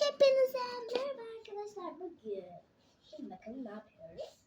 Hepinize merhaba arkadaşlar. Bugün şimdi bakın ne yapıyoruz?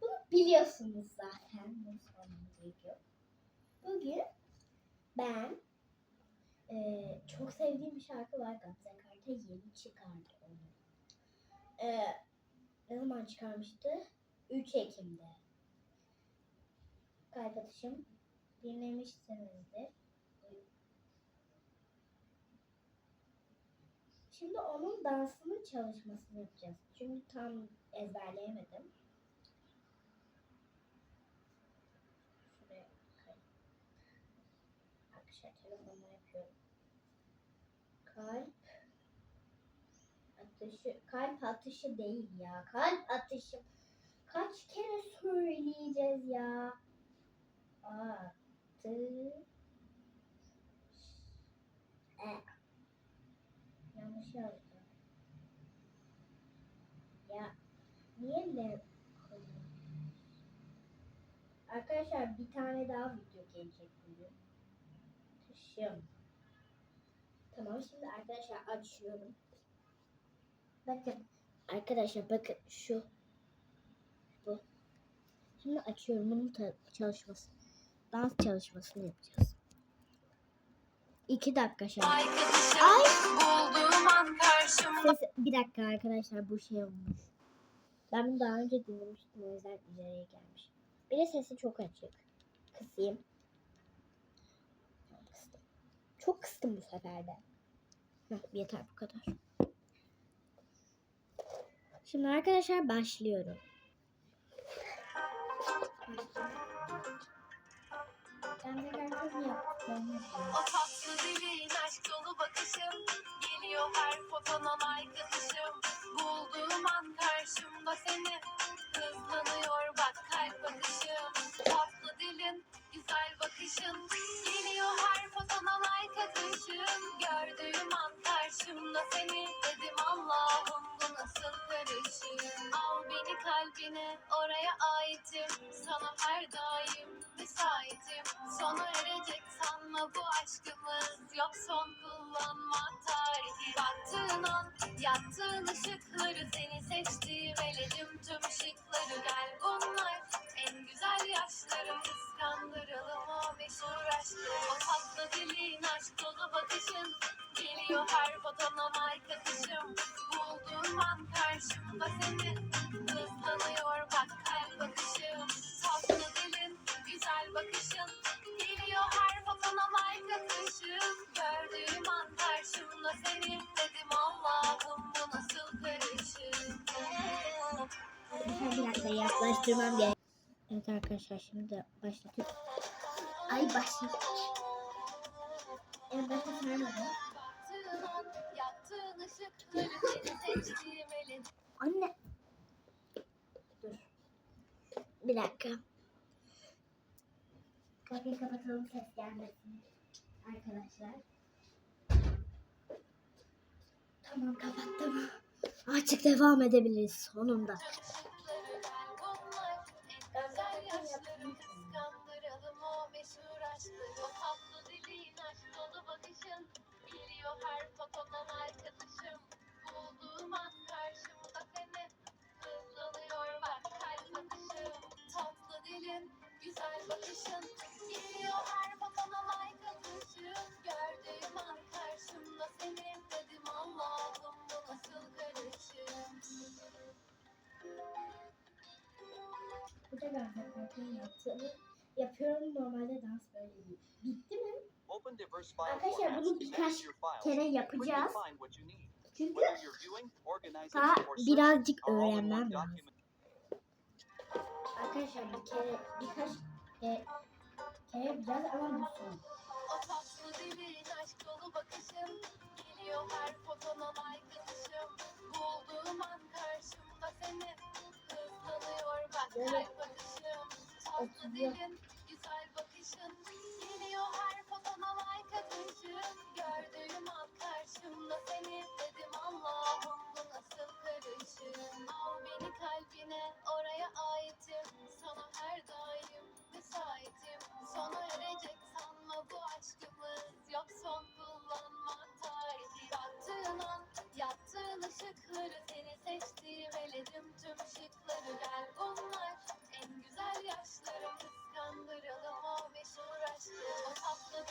Bunu biliyorsunuz zaten. Bunu sormamız gerekiyor. Bugün ben eee, çok sevdiğim bir şarkı var. Gamze Karta yeni çıkardı onu. Eee, ne zaman çıkarmıştı? 3 Ekim'de. Kalp atışım dinlemişsinizdir. Şimdi onun dansının çalışmasını yapacağız. Çünkü tam ezberleyemedim. Arkadaşlar telefonla yapıyorum. Kalp atışı, kalp atışı değil ya. Kalp atışı. Kaç kere söyleyeceğiz ya? Atı. E. niye ne koydum? Arkadaşlar bir tane daha video gelecek bugün. Taşıyorum. Tamam şimdi arkadaşlar açıyorum. Bakın arkadaşlar bakın şu bu. Şimdi açıyorum bunun çalışması. Dans çalışmasını yapacağız. İki dakika. Arkadaşım Ay. bulduğum an karşımda Ses, bir dakika arkadaşlar bu şey olmuş. Ben bunu daha önce dinlemiştim o yüzden ileriye gelmiş. Bir de sesi çok açık. Kısayım. Kıstım. Çok kıstım bu sefer de. Yeter bu kadar. Şimdi arkadaşlar başlıyorum. Ben de gerçekten yapıyorum. o tatlı dilin aşk dolu bakışım Geliyor her fotona like Sona erecek sanma bu aşkımız. Yok son kullanma tarihi. Baktığın an yattığın ışıkları Seni seçtiğim eledim tüm ışıkları Gel bunlar. En güzel yaşlarım Kıskandıralım o meşhur aşkı. O tatlı dilin aşk dolu bakışın Geliyor her fotona like atışım Bulduğum an karşımda seni yaklaştırmam gerek. Evet arkadaşlar şimdi başlatıyorum. Ay başladı. Evet elin Anne. Dur. Bir dakika. Kapıyı kapatalım ses gelmesin. Arkadaşlar. Tamam kapattım. Artık devam edebiliriz sonunda. Bulduğum an karşımda seni Hızlanıyor bak kalp atışım Tatlı dilin güzel bakışın Geliyor her fotona like atışım Gördüğüm an karşımda seni Dedim Allah'ım bu nasıl karışım Burada Gaziantep'in yaptığını yapıyorum. Normalde dans böyle değil. Bitti mi? Arkadaşlar bunu birkaç kere yapacağız. Çünkü daha birazcık öğrenmem lazım. Arkadaşlar bir kere birkaç kere, kere yapacağız ama bu son. O tatlı dilin aşk dolu bakışın Geliyor her fotona like atışım. Bulduğum an karşımda seni Hızlanıyor bak kalp atışım Tatlı dilin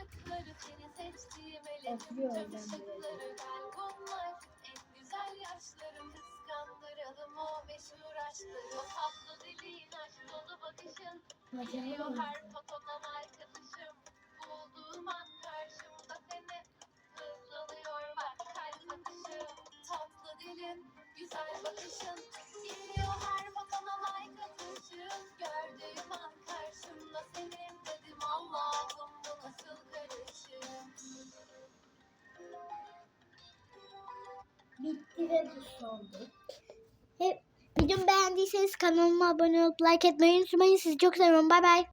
ışıkları seni seçtiğim eledim tüm ışıkları ben bunlar. En güzel yaşlarım kıskandıralım o meşhur aşkları. O tatlı dilin aşk dolu bakışın. Geliyor her fotoğraf arkadaşım. Bulduğum an karşımda seni. Hızlanıyor bak kalp atışım. Tatlı dilin, güzel bakışın. Geliyor Hep videomu beğendiyseniz kanalıma abone olup like etmeyi unutmayın. Sizi çok seviyorum. Bay bay.